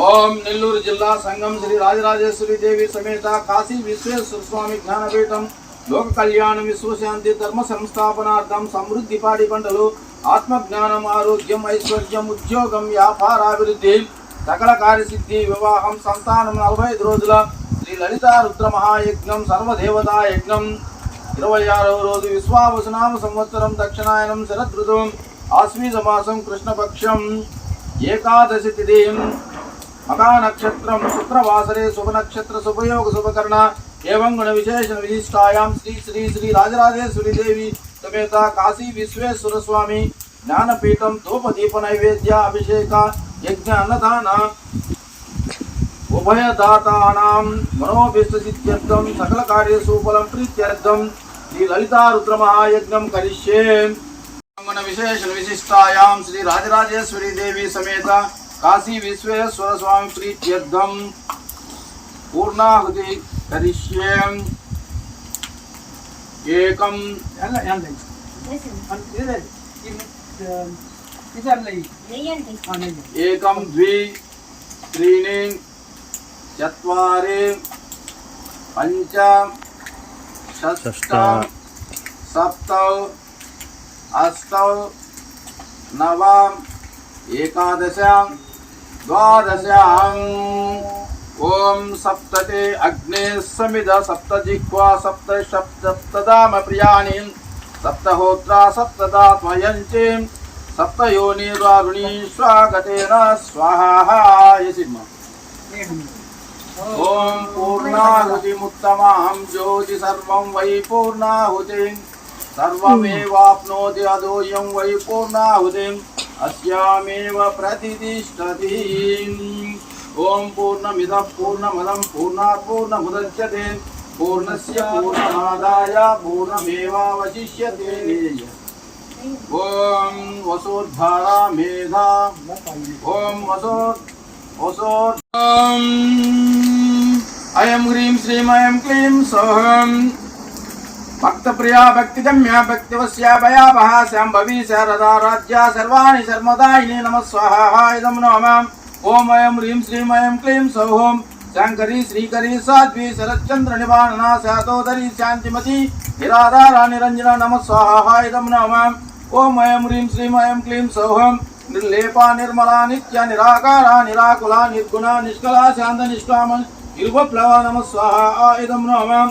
ఓం నెల్లూరు జిల్లా సంఘం శ్రీ రాజరాజేశ్వరి దేవి సమేత కాశీ విశ్వేశ్వర స్వామి జ్ఞానపీఠం లోక కళ్యాణం విశ్వశాంతి ధర్మ సంస్థాపనార్థం సమృద్ధి పాడి పంటలు ఆత్మజ్ఞానం ఆరోగ్యం ఐశ్వర్యం ఉద్యోగం వ్యాపారాభివృద్ధి సకల కార్యసిద్ధి వివాహం సంతానం నలభై ఐదు రోజుల శ్రీ లలిత రుద్ర మహాయజ్ఞం సర్వదేవతా యజ్ఞం. ఇరవై ఆరవ రోజు విశ్వావసునామ సంవత్సరం దక్షిణాయనం శరదృతం ఆశ్వీజ మాసం కృష్ణపక్షం ఏకాదశి తిథి. మకానక్షత్రం శుక్రవాసరే శుభ నక్షత్ర శుభయోగ శుభకర్ణ ఏవం గుణ విశేషణ విశిష్టాయాం శ్రీ శ్రీ శ్రీ రాజరాజేశ్వరి దేవి సమేత కాశీ విశ్వేశ్వర స్వామి జ్ఞానపీఠం ధూప దీప నైవేద్య అభిషేక యజ్ఞ అన్నదాన ఉభయదాతానాం మనోభిష్టసిద్ధ్యర్థం సకల కార్యసూఫలం ప్రీత్యర్థం శ్రీ లలితా రుద్ర మహాయజ్ఞం కరిష్యే అంగన విశేషణ విశిష్టాయాం శ్రీ రాజరాజేశ్వరి దేవి సమేత काशी विश्वेश्वर स्वामी प्रीत्यम पूर्णाहुति करिष्ये एकम एकम द्वि त्रीणि चत्वारि पञ्च षष्ट सप्त अष्ट नव एकादश द्वादश्याम् ॐ सप्तते अग्ने समिद सप्तजिह्वा सप्त सप्त सप्तदामप्रियाणि सप्तहोत्रा सप्तदात्मयञ्चे स्वागतेन स्वाहाय सिंह ॐ ज्योति सर्वं वै पूर्णाहुतिं, सर्वमेवाप्नोति वै पूर्णाहुतिम् अस्यामेव प्रतिष्ठति। ओम पूर्णमिदः पूर्णमदं पूर्णात् पूर्णमुदच्यते। पूर्णस्य पूर्णमादाय पूर्णमेवावशिष्यते। ओम वसुधारा मेधा। ॐ वसु वसो अयं ग्रीम श्रीम अयं क्लीम सोहम। भक्त प्रिया भक्ति गम्या भक्तिवश्या भयावहा शाम्भवी शारदा राज्या सर्वाणि सर्वदायिनी स्वाहा। इदं नमामि ओम अयं ह्रीं श्रीं अयं क्लीं सौहों शङ्करी, श्रीकरी, साध्वी शरच्चंद्र निवारणा, सहतोदरी शांतिमती निराधारा निरंजन नम स्वाहा। इदम नमामि ओम अयं ह्रीं श्रीं अयं क्लीं निर्लेपा, निर्मला, नित्या, निराकारा, निराकुला, निर्गुणा, निष्कला शान्तनिष्काम निर्वप्लवा, नम स्वाहा। इदं नमामि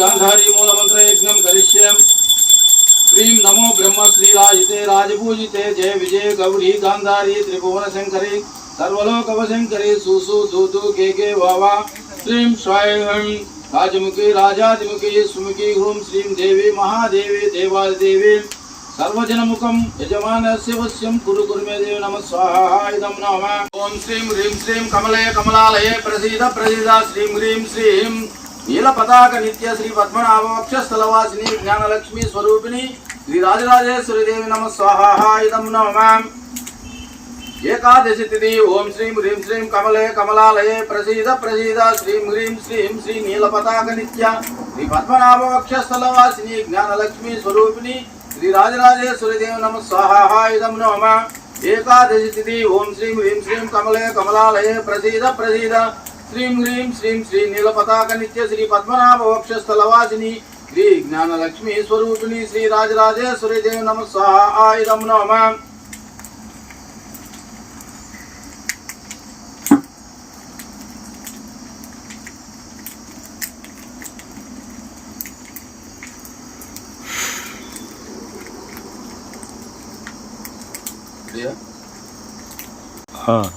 गांधारी मूल मंत्र यज्ञ करिष्ये। श्रीं नमो ब्रह्म श्रीराजिते राजपूजिते, जय विजय गौरी गांधारी त्रिभुवन शंकरी सर्वलोकवशंकरी, सुसु धूतु के के वावा। श्रीं स्वायं राजमुखी सुमुखी हूँ श्रीं देवी, महादेवी, देवादिदेवी। सर्वजनमुखं यजमानस्य वश्यं कुरु कुरु मे देव स्वाहा श्रीं ह्रीं श्रीं कमलय कमलालये, प्रसीद प्रसीद। श्रीं ह्रीं श्रीं నీల పతాక నిత్య శ్రీ పద్మనాభమక్ష స్థలవాసిని జ్ఞానలక్ష్మి స్వరూపిణి శ్రీ రాజరాజేశ్వరి దేవి నమ స్వాహా ఇదం నమ. ఏకాదశి తిథి ఓం శ్రీం హ్రీం శ్రీం కమలే కమలాలయే ప్రసీద ప్రసీద శ్రీం హ్రీం శ్రీం శ్రీ నీలపతాక నిత్య శ్రీ పద్మనాభ వక్షస్థలవాసిని జ్ఞానలక్ష్మి స్వరూపిణి శ్రీ రాజరాజేశ్వరి దేవి నమ స్వాహా ఇదం నమ. ఏకాదశి తిథి ఓం శ్రీం హ్రీం శ్రీం కమలే కమలాలయే ప్రసీద ప్రసీద శ్రీం హ్రీం శ్రీం శ్రీ నీలపతాక నిత్య శ్రీ పద్మనాభ వక్షస్థలవాసిని శ్రీ జ్ఞానలక్ష్మి స్వరూపిణి శ్రీ రాజరాజేశ్వరి దేవి నమ స్వాహా ఇదం నమ हाँ